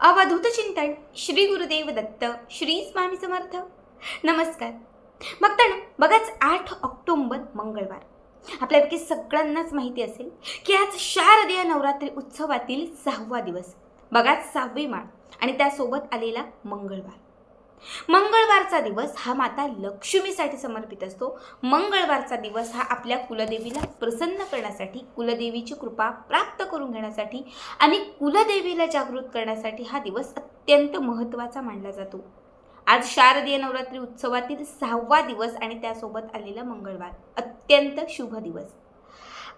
अवधूत चिंतन श्री गुरुदेव दत्त श्री स्वामी समर्थ. नमस्कार. बघताना बघाच आठ ऑक्टोंबर मंगळवार. आपल्यापैकी सगळ्यांनाच माहिती असेल की आज शारदीय नवरात्री उत्सवातील सहावा दिवस. बघाच सहावी माळ आणि त्यासोबत आलेला मंगळवार. मंगळवारचा दिवस हा माता लक्ष्मीसाठी समर्पित असतो. मंगळवारचा दिवस हा आपल्या कुलदेवीला प्रसन्न करण्यासाठी कुलदेवीची कृपा प्राप्त करून घेण्यासाठी आणि कुलदेवीला जागृत करण्यासाठी हा दिवस अत्यंत महत्त्वाचा मानला जातो. आज शारदीय नवरात्री उत्सवातील सहावा दिवस आणि त्यासोबत आलेला मंगळवार. अत्यंत शुभ दिवस.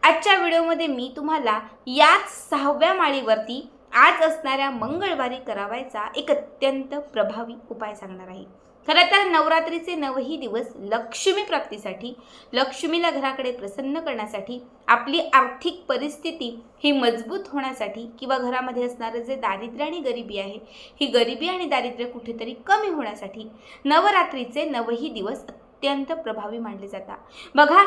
आजच्या व्हिडिओमध्ये मी तुम्हाला याच सहाव्या माळीवरती आज असणाऱ्या मंगळवारी करावायचा एक अत्यंत प्रभावी उपाय सांगणार आहे. खरं तर नवरात्रीचे नवही दिवस लक्ष्मी प्राप्तीसाठी लक्ष्मीला घराकडे प्रसन्न करण्यासाठी आपली आर्थिक परिस्थिती ही मजबूत होण्यासाठी किंवा घरामध्ये असणारं जे दारिद्र्य आणि गरिबी आहे ही गरिबी आणि दारिद्र्य कुठेतरी कमी होण्यासाठी नवरात्रीचे नवही दिवस अत्यंत प्रभावी मानले जातात. बघा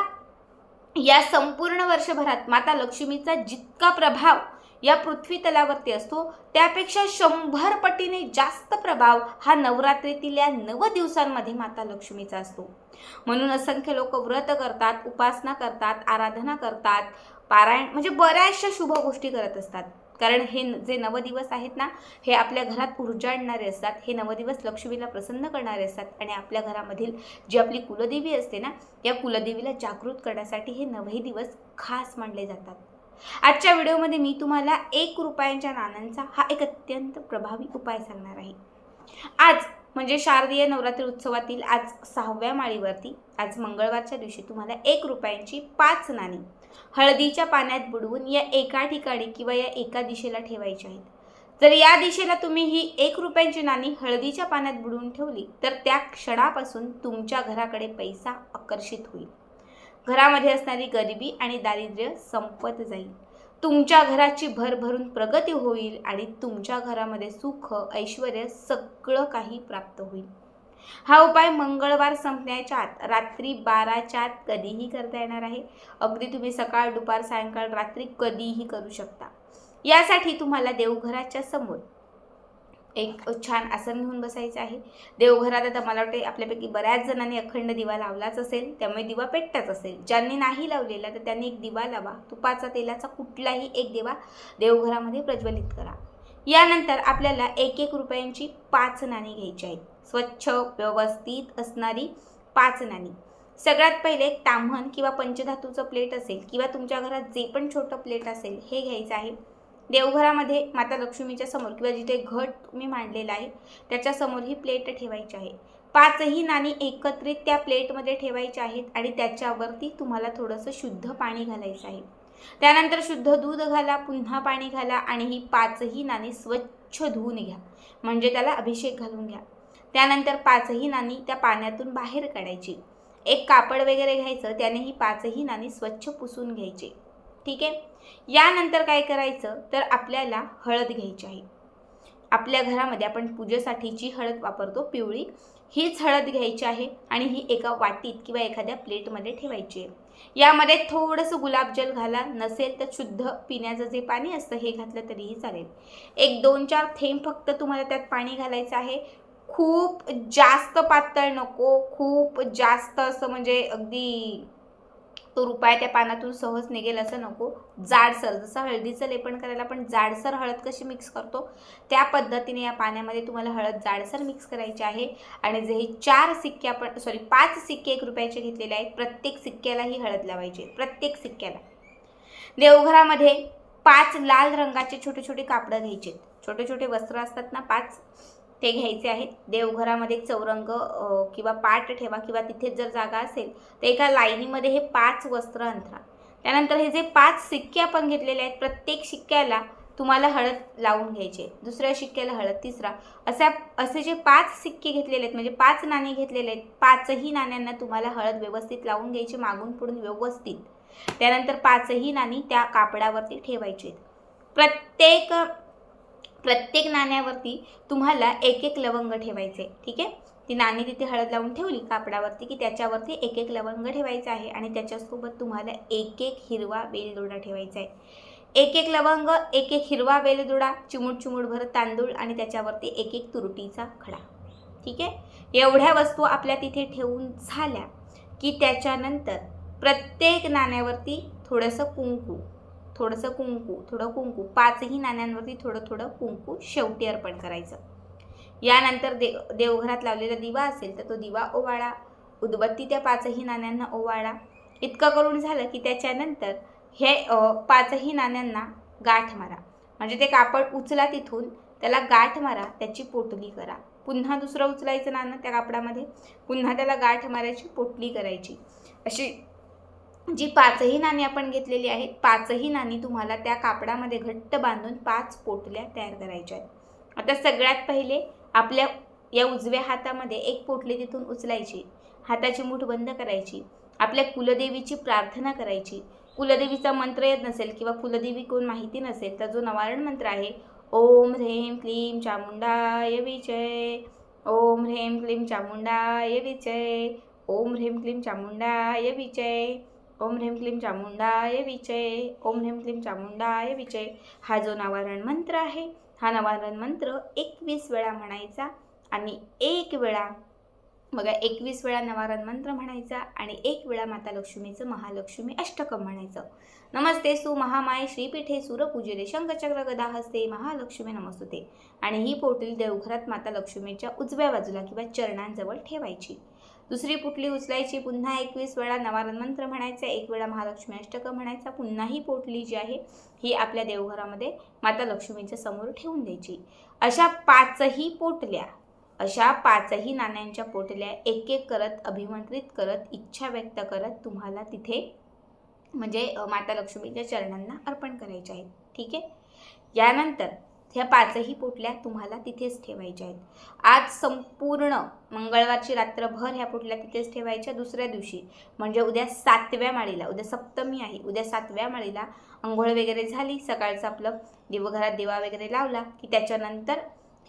या संपूर्ण वर्षभरात माता लक्ष्मीचा जितका प्रभाव या पृथ्वी तलावरती असतो. त्यापेक्षा शंभर पटीने जास्त प्रभाव हा नवरात्रीतील या नव दिवसांमध्ये माता लक्ष्मीचा असतो. म्हणून असंख्य लोक व्रत करतात उपासना करतात आराधना करतात पारायण म्हणजे बऱ्याचशा शुभ गोष्टी करत असतात. कारण हे न- जे नवदिवस आहेत ना हे आपल्या घरात ऊर्जा आणणारे असतात हे नवदिवस लक्ष्मीला प्रसन्न करणारे असतात आणि आपल्या घरामधील जी आपली कुलदेवी असते ना या कुलदेवीला जागृत करण्यासाठी हे नवही दिवस खास मानले जातात. आजच्या व्हिडिओमध्ये मी तुम्हाला एक रुपयांच्या नाण्यांचा हा एक अत्यंत प्रभावी उपाय सांगणार आहे. आज म्हणजे शारदीय नवरात्री उत्सवातील आज सहाव्या माळीवरती आज मंगळवारच्या दिवशी तुम्हाला एक रुपयांची पाच नाणी हळदीच्या पाण्यात बुडवून या एका ठिकाणी किंवा या एका दिशेला ठेवायची आहेत. जर या दिशेला तुम्ही ही एक रुपयांची नाणी हळदीच्या पाण्यात बुडवून ठेवली तर त्या क्षणापासून तुमच्या घराकडे पैसा आकर्षित होईल. घरामध्ये असणारी गरिबी आणि दारिद्र्य संपत जाईल. तुमच्या घराची भरभरून प्रगती होईल आणि तुमच्या घरामध्ये सुख ऐश्वर सगळं काही प्राप्त होईल. हा उपाय मंगळवार संपण्याच्या आत रात्री बाराच्या आत कधीही करता येणार आहे. अगदी तुम्ही सकाळ दुपार सायंकाळ रात्री कधीही करू शकता. यासाठी तुम्हाला देवघराच्या समोर एक छान आसन घेऊन बसायचं आहे. देवघरात आता मला वाटते आपल्यापैकी बऱ्याच जणांनी अखंड दिवा लावलाच असेल त्यामुळे दिवा पेटताच असेल. ज्यांनी नाही लावलेला तर त्यांनी एक दिवा लावा. तुपाचा तेलाचा कुठलाही एक दिवा देवघरामध्ये प्रज्वलित करा. यानंतर आपल्याला एक एक रुपयांची पाच नाणी घ्यायची आहेत. स्वच्छ व्यवस्थित असणारी पाच नाणी. सगळ्यात पहिले एक ताम्हण किंवा पंचधातूचं प्लेट असेल किंवा तुमच्या घरात जे पण छोटं प्लेट असेल हे घ्यायचं आहे. देवघरामध्ये माता लक्ष्मीच्या समोर किंवा जिथे घट तुम्ही मांडलेला आहे त्याच्यासमोर ही प्लेट ठेवायची आहे. पाचही नाणी एकत्रित त्या प्लेटमध्ये ठेवायची आहेत आणि त्याच्यावरती तुम्हाला थोडंसं शुद्ध पाणी घालायचं आहे. त्यानंतर शुद्ध दूध घाला पुन्हा पाणी घाला आणि ही पाचही नाणी स्वच्छ धुवून घ्या. म्हणजे त्याला अभिषेक घालून घ्या. त्यानंतर पाचही नाणी त्या पाण्यातून बाहेर काढायची. एक कापड वगैरे घ्यायचं त्याने ही पाचही नाणी स्वच्छ पुसून घ्यायची. ठीक आहे? यानंतर काय करायचं? तर आपल्याला हळद घ्यायची आहे. आपल्या घरामध्ये आपण पूजेसाठीची हळद वापरतो पिवळी. हीच हळद घ्यायची आहे आणि ही एका वाटीत किंवा एखाद्या प्लेटमध्ये ठेवायची आहे. यामध्ये थोडंसं गुलाबजल घाला नसेल तर शुद्ध पिण्याचं जे पाणी असतं हे घातलं तरीही चालेल. एक दोन चार थेंब फक्त तुम्हाला त्यात पाणी घालायचं आहे. खूप जास्त पातळ नको खूप जास्त असं म्हणजे अगदी तो रुपया त्या पानातून सहज निघेल असं नको. जाडसर जसं हळदीचं लेपन करायला आपण जाडसर हळद कशी मिक्स करतो? त्या पद्धतीने या पाण्यामध्ये तुम्हाला हळद जाडसर मिक्स करायची आहे. आणि जे हे चार सिक्के आपण सॉरी पाच सिक्के एक रुपयाचे घेतलेले आहेत प्रत्येक सिक्क्याला ही हळद लावायची प्रत्येक सिक्क्याला. देवघरामध्ये पाच लाल रंगाचे छोटे छोटे कापडं घ्यायचे छोटे छोटे वस्त्र असतात ना पाच. ते घ्यायचे आहेत. देवघरामध्ये एक चौरंग किंवा पाट ठेवा किंवा तिथे जर जागा असेल तर एका लाईनीमध्ये हे पाच वस्त्र अंतरा त्यानंतर हे जे पाच सिक्के आपण घेतलेले आहेत प्रत्येक शिक्क्याला तुम्हाला हळद लावून घ्यायचे दुसऱ्या शिक्क्याला हळद तिसरा. असा असे जे पाच सिक्के घेतलेले आहेत म्हणजे पाच नाणे घेतलेले आहेत पाचही नाण्यांना तुम्हाला हळद व्यवस्थित लावून घ्यायची मागून पुढून व्यवस्थित. त्यानंतर पाचही नाणी त्या कापडावरती ठेवायची आहेत. प्रत्येक प्रत्येक नाण्यावरती तुम्हाला एक एक लवंग ठेवायचे ठीक आहे? ती नाणी तिथे हळद लावून ठेवली कापडावरती की त्याच्यावरती एक एक लवंग ठेवायचं आहे आणि त्याच्यासोबत तुम्हाला एक एक हिरवा वेलदोडा ठेवायचा आहे. एक एक लवंग एक एक हिरवा वेलदुडा चिमूट भर तांदूळ आणि त्याच्यावरती एक एक तुरटीचा खडा ठीक आहे? एवढ्या वस्तू आपल्या तिथे ठेवून झाल्या की त्याच्यानंतर प्रत्येक नाण्यावरती थोडंसं कुंकू थोडंसं कुंकू थोडं कुंकू. पाचही नाण्यांवरती थोडं थोडं कुंकू शेवटी अर्पण करायचं. यानंतर दे देवघरात लावलेला दिवा असेल तर तो दिवा ओवाळा. उदबत्ती त्या पाचही नाण्यांना ओवाळा. इतकं करून झालं की त्याच्यानंतर हे पाचही नाण्यांना गाठ मारा. म्हणजे ते कापड उचला तिथून त्याला गाठ मारा त्याची पोटली करा. पुन्हा दुसरं उचलायचं नाणं त्या कापडामध्ये. पुन्हा त्याला गाठ मारायची पोटली करायची. अशी जी पाचही नाणी आपण घेतलेली आहेत पाचही नाणी तुम्हाला त्या कापडामध्ये घट्ट बांधून पाच पोटल्या तयार करायच्या आहेत. आता सगळ्यात पहिले आपल्या या उजव्या हातामध्ये एक पोटली तिथून उचलायची हाताची मूठ बंद करायची आपल्या कुलदेवीची प्रार्थना करायची. कुलदेवीचा मंत्र येत नसेल किंवा कुलदेवी कोण माहिती नसेल तर जो नवारण मंत्र आहे ओम ह्रीं क्लीं चामुंडाय विजय ओम ह्रीं क्लीं चामुंडाय विजय ओम ह्रीं क्लीं चामुंडाय विजय. ओम ह्रीम क्लीम चामुंडाय विजय ओम ह्रीम क्लीम चामुंडाय विजय. हा जो नवारण मंत्र आहे हा नवारण मंत्र एकवीस वेळा म्हणायचा आणि एक वेळा बघा एकवीस वेळा नवारण मंत्र म्हणायचा आणि एक वेळा माता लक्ष्मीचं महालक्ष्मी अष्टकम म्हणायचं. नमस्ते सु महामाय श्रीपीठे सूरपूजिले शंखचक्र गदा हस्ते महालक्ष्मी नमस्तुते. आणि ही पोटली देवघरात माता लक्ष्मीच्या उजव्या बाजूला किंवा चरणांजवळ ठेवायची. दुसरी पुटली उचलायची पुन्हा एकवीस वेळा नवारण मंत्र म्हणायचा एक वेळा महालक्ष्मी अष्टकं म्हणायचा पुन्हा ही पोटली जी आहे ही आपल्या देवघरामध्ये माता लक्ष्मीच्या समोर ठेवून द्यायची. अशा पाचही पोटल्या अशा पाचही नाण्यांच्या पोटल्या एक एक करत अभिमंत्रित करत इच्छा व्यक्त करत तुम्हाला तिथे म्हणजे माता लक्ष्मीच्या चरणांना अर्पण करायचे आहेत. ठीक आहे? यानंतर ह्या पाचही पोटल्या तुम्हाला तिथेच ठेवायच्या आहेत. आज संपूर्ण मंगळवारची रात्रभर ह्या पोटल्या तिथेच ठेवायच्या दुसऱ्या दिवशी. म्हणजे उद्या सातव्या माळीला उद्या सप्तमी आहे उद्या सातव्या माळीला आंघोळ वगैरे झाली सकाळचं आपलं दिवघरात दिवा वगैरे लावला की त्याच्यानंतर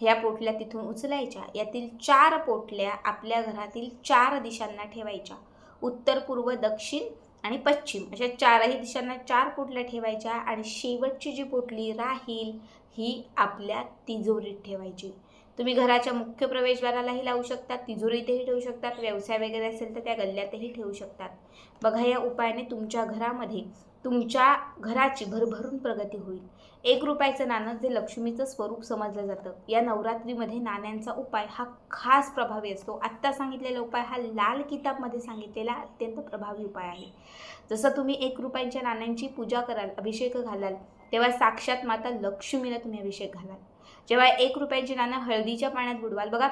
ह्या पोटल्या तिथून उचलायच्या. यातील चार पोटल्या आपल्या घरातील चार दिशांना ठेवायच्या. उत्तर पूर्व दक्षिण आणि पश्चिम अशा चारही दिशांना चार पोटल्या ठेवायच्या आणि शेवटची जी पोटली राहील ही आपल्या तिजोरीत ठेवायची. तुम्ही घराच्या मुख्य प्रवेशद्वारालाही लावू शकतात तिजोरीतही ठेवू शकतात व्यवसाय वगैरे असेल तर त्या गल्ल्यातही ठेवू शकतात. बघा या उपायाने तुमच्या घरामध्ये तुमच्या घराची भरभरून प्रगती होईल. एक रुपयाचं नाणं जे लक्ष्मीचं स्वरूप समजलं जातं. या नवरात्रीमध्ये नाण्यांचा उपाय हा खास प्रभावी असतो. आत्ता सांगितलेला उपाय हा लाल किताबमध्ये सांगितलेला अत्यंत प्रभावी उपाय आहे. जसं तुम्ही एक रुपयांच्या नाण्यांची पूजा कराल अभिषेक घालाल तेव्हा साक्षात माता लक्ष्मीला तुम्ही अभिषेक घालाल. जेव्हा एक रुपयांची नाणं हळदीच्या पाण्यात बुडवाल. बघा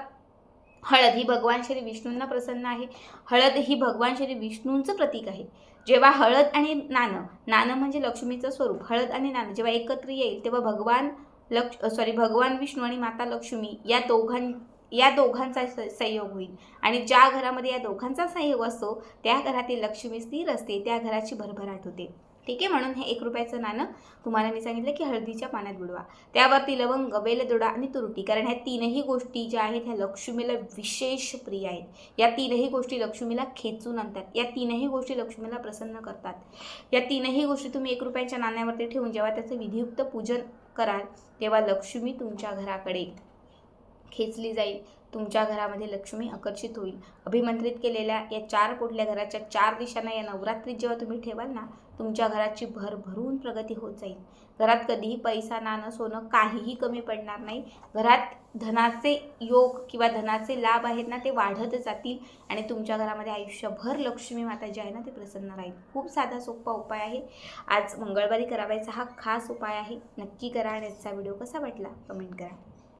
हळद ही भगवान श्री विष्णूंना प्रसन्न आहे. हळद ही भगवान श्री विष्णूंचं प्रतीक आहे. जेव्हा हळद आणि नाणं नाणं म्हणजे लक्ष्मीचं स्वरूप हळद आणि नाणं जेव्हा एकत्र येईल तेव्हा भगवान लक्ष सॉरी भगवान विष्णू आणि माता लक्ष्मी या दोघां या दोघांचा स- संयोग होईल. आणि ज्या घरामध्ये या दोघांचा संयोग असतो त्या घरातील लक्ष्मी स्थिर असते त्या घराची भरभराट होते. ठीक आहे? म्हणून हे एक रुपयाचं नाणं तुम्हाला मी सांगितलं की हळदीच्या पाण्यात बुडवा. त्यावरती लवंग बेलदोडा आणि तुरटी. कारण ह्या तीनही गोष्टी ज्या आहेत ह्या लक्ष्मीला विशेष प्रिय आहेत. या तीनही गोष्टी लक्ष्मीला खेचून आणतात. या तीनही गोष्टी लक्ष्मीला प्रसन्न करतात. या तीनही गोष्टी तुम्ही एक रुपयाच्या नाण्यावरती ठेवून जेव्हा त्याचं विधियुक्त पूजन कराल तेव्हा लक्ष्मी तुमच्या घराकडे खेचली जाईल. तुमच्या घरामध्ये लक्ष्मी आकर्षित होईल. अभिमंत्रित केलेल्या या चार पोटल्या घराच्या चार दिशांना या नवरात्रीत जेव्हा तुम्ही ठेवाल ना तुमच्या घराची भरभरून प्रगती होत जाईल. घरात कधीही पैसा नाणं सोनं काहीही कमी पडणार नाही. घरात धनाचे योग किंवा धनाचे लाभ आहेत ना ते वाढत जातील आणि तुमच्या घरामध्ये आयुष्यभर लक्ष्मी माता जी आहे ना ते प्रसन्न राहील. खूप साधा सोपा उपाय आहे. आज मंगळवारी करावायचा हा खास उपाय आहे. नक्की करा आणि आजचा व्हिडिओ कसा वाटला? कमेंट करा.